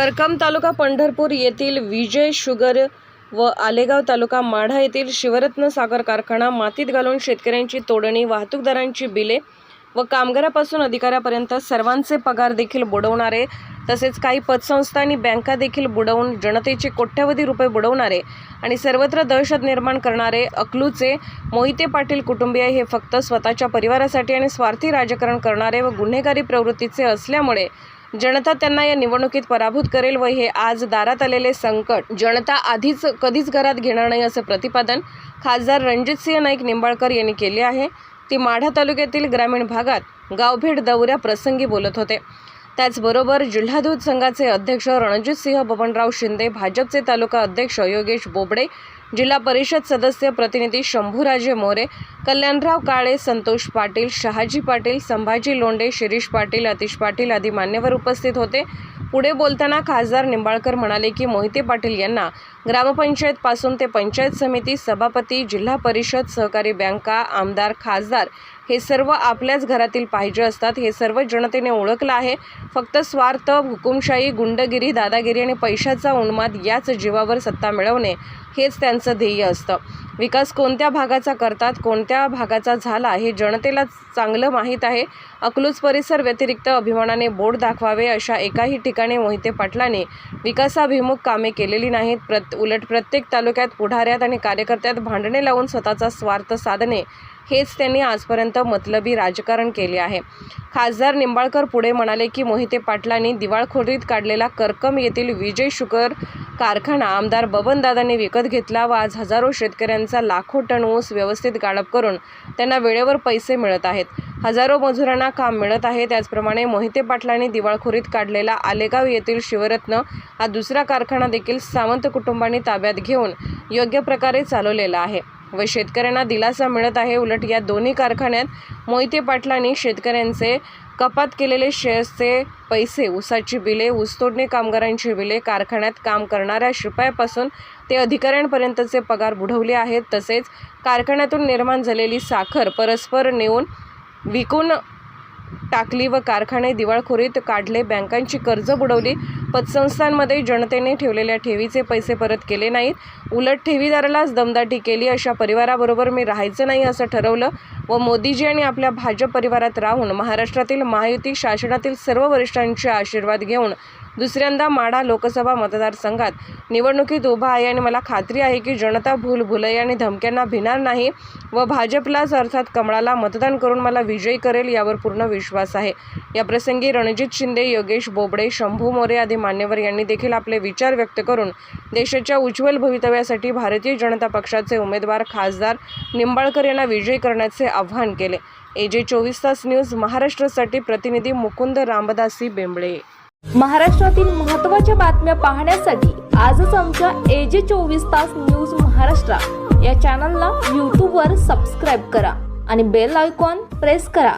करकम तालुका पंढरपूर येथील विजय शुगर व आलेगाव तालुका माढा येथील शिवरत्न साखर कारखाना मातीत घालून शेतकऱ्यांची तोडणी वाहतूकदारांची बिले व कामगारापासून अधिकाऱ्यापर्यंत सर्वांचे पगार देखील बुडवणारे तसेच काही पतसंस्था आणि बँका देखील बुडवून जनतेचे कोट्यवधी रुपये बुडवणारे आणि सर्वत्र दहशत निर्माण करणारे अकलूचे मोहिते पाटील कुटुंबीय हे फक्त स्वतःच्या परिवारासाठी आणि स्वार्थी राजकारण करणारे व गुन्हेगारी प्रवृत्तीचे असल्यामुळे जनता त्यांना या निवडणुकीत पराभूत करेल व हे आज दारात आलेले संकट जनता आधीच कधीच घरात घेणार नाही असं प्रतिपादन खासदार रणजितसिंह नाईक निंबाळकर यांनी केले आहे. ते माढा तालुक्यातील ग्रामीण भागात गावभेट दौऱ्या प्रसंगी बोलत होते. त्याचबरोबर जिल्हा दूध संघाचे अध्यक्ष रणजितसिंह बबनराव शिंदे भाजपचे तालुका अध्यक्ष योगेश बोबडे जिल्हा परिषद सदस्य प्रतिनिधी शंभूराजे मोरे कल्याणराव काळे संतोष पाटील शहाजी पाटील संभाजी लोंढे शिरीष पाटील अतिश पाटील आदी मान्यवर उपस्थित होते. पुढे बोलताना खासदार निंबाळकर म्हणाले की मोहिते पाटील यांना ग्रामपंचायतपासून ते पंचायत समिती सभापती जिल्हा परिषद सहकारी बँका आमदार खासदार हे सर्व आपल्याच घरातील पाहिजे असतात. हे सर्व जनतेने ओळखलं आहे. फक्त स्वार्थ हुकुमशाही गुंडगिरी दादागिरी आणि पैशाचा उन्माद याच जीवावर सत्ता मिळवणे हेच त्यांचं ध्येय असतं. विकास कोणत्या भागाचा करतात कोणत्या भागाचा झाला हे जनतेला चांगलं माहीत आहे. अकलूज परिसर व्यतिरिक्त अभिमानाने बोर्ड दाखवावे अशा एकाही ठिकाणी मोहिते पाटलांनी विकासाभिमुख कामे केलेली नाहीत. प्रत उलट प्रत्येक तालुक्यात पुढाऱ्यात आणि कार्यकर्त्यात भांडणे लावून स्वतःचा स्वार्थ साधणे हेच त्यांनी आजपर्यंत मतलबी राजकारण केले आहे. खासदार निंबाळकर पुढे म्हणाले की मोहिते पाटलांनी दिवाळखोरीत काढलेला करकम येथील विजय शुगर कारखाना आमदार बबनदादांनी विकत घेतला व आज हजारो शेतकऱ्यांचा लाखो टन ऊस व्यवस्थित गाळप करून त्यांना वेळेवर पैसे मिळत आहेत. हजारो मजुरांना काम मिळत आहे. त्याचप्रमाणे मोहिते पाटलांनी दिवाळखोरीत काढलेला आलेगाव येथील शिवरत्न हा दुसरा कारखाना देखील सावंत कुटुंबांनी ताब्यात घेऊन योग्य प्रकारे चालवलेला आहे. व शेतकऱ्यांना दिलासा मिळत आहे. उलट या दोन्ही कारखान्यात मोहिते पाटलांनी शेतकऱ्यांचे कपात केलेले शेअर्सचे पैसे ऊसाची बिले ऊसतोडणी कामगारांची बिले कारखान्यात काम करणाऱ्या शिपायापासून ते अधिकाऱ्यांपर्यंतचे पगार बुडवले आहेत. तसेच कारखान्यातून निर्माण झालेली साखर परस्पर नेऊन विकून टाकली व कारखाने दिवाळखोरीत काढले. बँकांची कर्ज बुडवली. पतसंस्थांमध्ये जनतेने ठेवलेल्या ठेवीचे पैसे परत केले नाहीत. उलट ठेवीदारालाच दमदाटी केली. अशा परिवाराबरोबर मी राहायचं नाही असं ठरवलं. व मोदीजी आणि आपल्या भाजप परिवारात राहून महाराष्ट्रातील महायुती शासनातील सर्व वरिष्ठांचे आशीर्वाद घेऊन दुसऱ्यांदा माढा लोकसभा मतदारसंघात निवडणुकीत उभा आहे. आणि मला खात्री आहे की जनता भूल भुलई आणि धमक्यांना भिणार नाही व भाजपलाच अर्थात कमळाला मतदान करून मला विजयी करेल यावर पूर्ण विश्वास आहे. या प्रसंगी रणजित शिंदे योगेश बोबडे शंभू मोरे आदी मान्यवर यांनी देखील आपले विचार व्यक्त करून देशाच्या उज्ज्वल भवितव्यासाठी भारतीय जनता पक्षाचे उमेदवार खासदार निंबाळकर यांना विजयी करण्याचे आवाहन केले. एजे चोवीस तास न्यूज महाराष्ट्रासाठी प्रतिनिधी मुकुंद रामदासी बेंबळे. महाराष्ट्रातील महत्त्वाच्या बातम्या पाहण्यासाठी आजच आमच्या एजे चोवीस तास न्यूज महाराष्ट्र या चॅनलला यूट्यूबवर सबस्क्राईब करा आणि बेल आयकॉन प्रेस करा.